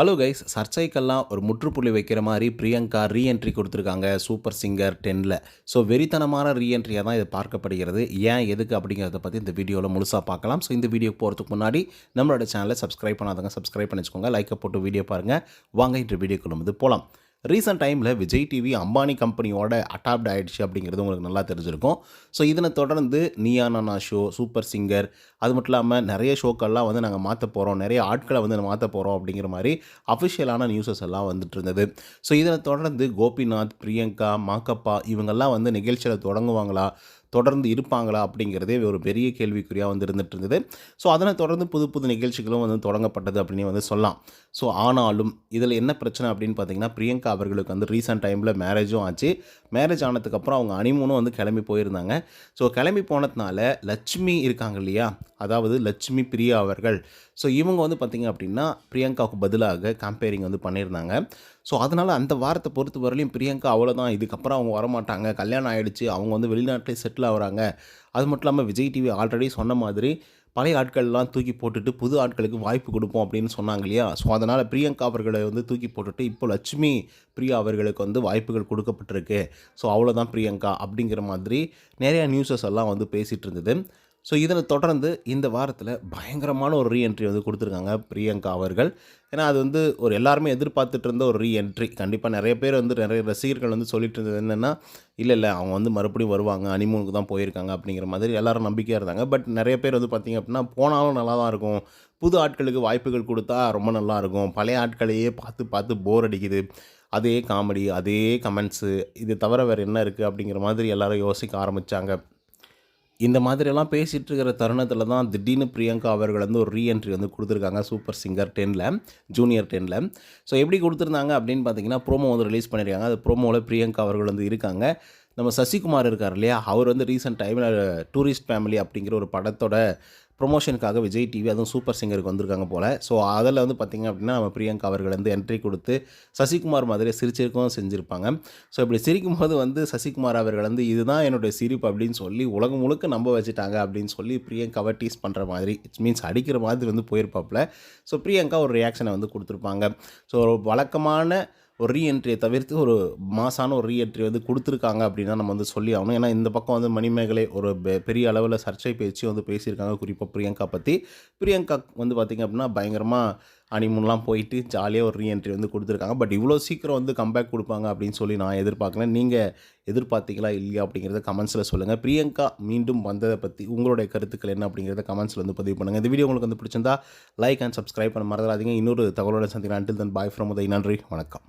Hello guys சர்ச்சைக்கெல்லாம் ஒரு முற்றுப்புள்ளி வைக்கிற மாதிரி பிரியங்கா ரீஎன்ட்ரி கொடுத்துருக்காங்க சூப்பர் சிங்கர் டென்னில் ஸோ வெறித்தனமான ரீஎன்ட்ரியாக தான் இது பார்க்கப்படுகிறது. ஏன் எதுக்கு அப்படிங்கிறத பற்றி இந்த வீடியோவில் முழுசாக பார்க்கலாம். ஸோ இந்த வீடியோ போகிறதுக்கு முன்னாடி நம்மளோட சேனலை சப்ஸ்கிரைப் பண்ணாதவங்க சப்ஸ்கிரைப் பண்ணி வச்சுக்கோங்க லைக்கை போட்டு வீடியோ பாருங்கள் வாங்க இன்று வீடியோக்குள்ள வந்து போகலாம் ரீசெண்ட் டைமில் விஜய் டிவி அம்பானி கம்பெனியோட அடாப்ட் ஆகிடுச்சு அப்படிங்கிறது உங்களுக்கு நல்லா தெரிஞ்சிருக்கும். ஸோ இதனை தொடர்ந்து Neeya Naana show super singer அது மட்டும் இல்லாமல் நிறைய ஷோக்கள்லாம் வந்து நாங்கள் மாற்ற போகிறோம் நிறைய ஆட்களை வந்து மாற்ற போகிறோம் அப்படிங்கிற மாதிரி அஃபிஷியலான நியூஸஸ் எல்லாம் வந்துட்டு இருந்தது. ஸோ இதனை தொடர்ந்து கோபிநாத் பிரியங்கா மாக்கப்பா இவங்கெல்லாம் வந்து நிகழ்ச்சியில் தொடங்குவாங்களா? தொடர்ந்து இருப்பாங்களா அப்படிங்கிறதே ஒரு பெரிய கேள்விக்குறியாக வந்து இருந்துகிட்டு இருந்தது ஸோ அதனை தொடர்ந்து புது புது நிகழ்ச்சிகளும் வந்து தொடங்கப்பட்டது அப்படின்னு வந்து சொல்லலாம். ஸோ ஆனாலும் இதில் என்ன பிரச்சனை அப்படின்னு பார்த்தீங்கன்னா பிரியங்கா அவர்களுக்கு வந்து ரீசெண்ட் டைமில் மேரேஜும் ஆச்சு. மேரேஜ் ஆனதுக்கப்புறம் அவங்க அனிமூனும் வந்து கிளம்பி போயிருந்தாங்க. ஸோ கிளம்பி போனதுனால லட்சுமி இருக்காங்க இல்லையா? அதாவது லட்சுமி பிரியா அவர்கள். ஸோ இவங்க வந்து பார்த்திங்க அப்படின்னா பிரியங்காவுக்கு பதிலாக கம்பேரிங் வந்து பண்ணியிருந்தாங்க. ஸோ அதனால் அந்த வாரத்தை பொறுத்த வரலையும் பிரியங்கா அவ்வளோதான் இதுக்கப்புறம் அவங்க வரமாட்டாங்க. கல்யாணம் ஆகிடுச்சு அவங்க வந்து வெளிநாட்டிலே செட்டில் ஆகிறாங்க. அது மட்டும் இல்லாமல் விஜய் டிவி ஆல்ரெடி சொன்ன மாதிரி பழைய ஆட்கள்லாம் தூக்கி போட்டுட்டு புது ஆட்களுக்கு வாய்ப்பு கொடுப்போம் அப்படின்னு சொன்னாங்க இல்லையா? ஸோ அதனால் பிரியங்கா அவர்களை வந்து தூக்கி போட்டுட்டு இப்போ லட்சுமி பிரியா அவர்களுக்கு வந்து வாய்ப்புகள் கொடுக்கப்பட்டிருக்கு. ஸோ அவ்வளோதான் பிரியங்கா அப்படிங்கிற மாதிரி நிறையா நியூஸஸ் எல்லாம் வந்து பேசிகிட்டு இருந்தது. ஸோ இதனை தொடர்ந்து இந்த வாரத்தில் பயங்கரமான ஒரு ரீஎன்ட்ரி வந்து கொடுத்துருக்காங்க பிரியங்கா அவர்கள். ஏன்னா அது வந்து ஒரு எல்லாருமே எதிர்பார்த்துட்டு இருந்த ஒரு ரீஎன்ட்ரி கண்டிப்பாக நிறைய பேர் வந்து நிறைய ரசிகர்கள் வந்து சொல்லிட்டு இருந்தது என்னென்னா இல்லை இல்லை அவங்க வந்து மறுபடியும் வருவாங்க அனிமூனுக்கு தான் போயிருக்காங்க அப்படிங்கிற மாதிரி எல்லாரும் நம்பிக்கையாக இருந்தாங்க. பட் நிறைய பேர் வந்து பார்த்திங்க அப்படின்னா போனாலும் நல்லா தான் இருக்கும். புது ஆட்களுக்கு வாய்ப்புகள் கொடுத்தா ரொம்ப நல்லாயிருக்கும் பழைய ஆட்களையே பார்த்து பார்த்து போர் அடிக்குது. அதே காமெடி அதே கமெண்ட்ஸு இது தவிர வேறு என்ன இருக்குது அப்படிங்கிற மாதிரி எல்லோரும் யோசிக்க ஆரம்பித்தாங்க இந்த மாதிரியெல்லாம் பேசிகிட்டு இருக்கிற தருணத்தில் தான் திடீர்னு பிரியங்கா அவர்கள் வந்து ஒரு ரீஎன்ட்ரி வந்து கொடுத்துருக்காங்க சூப்பர் சிங்கர் டெனில் ஜூனியர் டெனில் ஸோ எப்படி கொடுத்துருந்தாங்க அப்படின்னு பார்த்தீங்கன்னா ப்ரோமோ வந்து ரிலீஸ் பண்ணியிருக்காங்க அது ப்ரோமோவில் பிரியங்கா அவர்கள் வந்து இருக்காங்க. நம்ம சசிகுமார் இருக்கார் இல்லையா? அவர் வந்து ரீசெண்ட் டைமில் டூரிஸ்ட் ஃபேமிலி அப்படிங்கிற ஒரு படத்தோட ப்ரொமோஷனுக்காக விஜய் டிவி அதுவும் சூப்பர் சிங்கருக்கு வந்திருக்காங்க போல். ஸோ அதில் வந்து பார்த்திங்க அப்படின்னா நம்ம பிரியங்கா அவர்கள் வந்து என்ட்ரி கொடுத்து சசிகுமார் மாதிரி சிரிச்சிருக்கவும் செஞ்சுருப்பாங்க. ஸோ இப்படி சிரிக்கும் போது வந்து சசிகுமார் அவர்கள் வந்து இதுதான் என்னுடைய சிரிப்பு அப்படின்னு சொல்லி உலகம் முழுக்க நம்ப வச்சுட்டாங்க அப்படின்னு சொல்லி பிரியங்காவை டீஸ் பண்ணுற மாதிரி இட்ஸ் மீன்ஸ் அடிக்கிற மாதிரி வந்து போயிருப்பாப்பில். ஸோ பிரியங்கா ஒரு ரியாக்ஷனை வந்து கொடுத்துருப்பாங்க. ஸோ வழக்கமான ஒரு ரீஎன்ட்ரியை தவிர்த்து ஒரு மாசான ஒரு ரீஎன்ட்ரி வந்து கொடுத்துருக்காங்க அப்படின்னா நம்ம வந்து சொல்லி ஆகணும். ஏன்னா இந்த பக்கம் வந்து மணிமேகலை ஒரு பெரிய அளவில் சர்ச்சை பேச்சு வந்து பேசியிருக்காங்க. குறிப்பாக பிரியங்கா பற்றி பிரியங்கா வந்து பார்த்திங்க அப்படின்னா பயங்கரமாக அனிமுன்லாம் போயிட்டு ஜாலியாக ஒரு ரீஎன்ட்ரி வந்து கொடுத்துருக்காங்க. பட் இவ்வளோ சீக்கிரம் வந்து கம்பேக் கொடுப்பாங்க அப்படின்னு சொல்லி நான் எதிர்பார்க்கல. நீங்கள் எதிர்பார்த்தீங்களா இல்லையா அப்படிங்கிறத கமெண்ட்ஸில் சொல்லுங்கள் பிரியங்கா மீண்டும் வந்ததை பற்றி உங்களுடைய கருத்துக்கள் என்ன அப்படிங்கிறத கமெண்ட்ஸில் வந்து பதிவு பண்ணுங்கள் இந்த வீடியோ உங்களுக்கு வந்து பிடிச்சிருந்தா லைக் அண்ட் சப்ஸ்கிரைப் பண்ண மறந்துடாதீங்க. இன்னொரு தகவலோட சந்திக்கலாம் until then bye from Uday. நன்றி. வணக்கம்.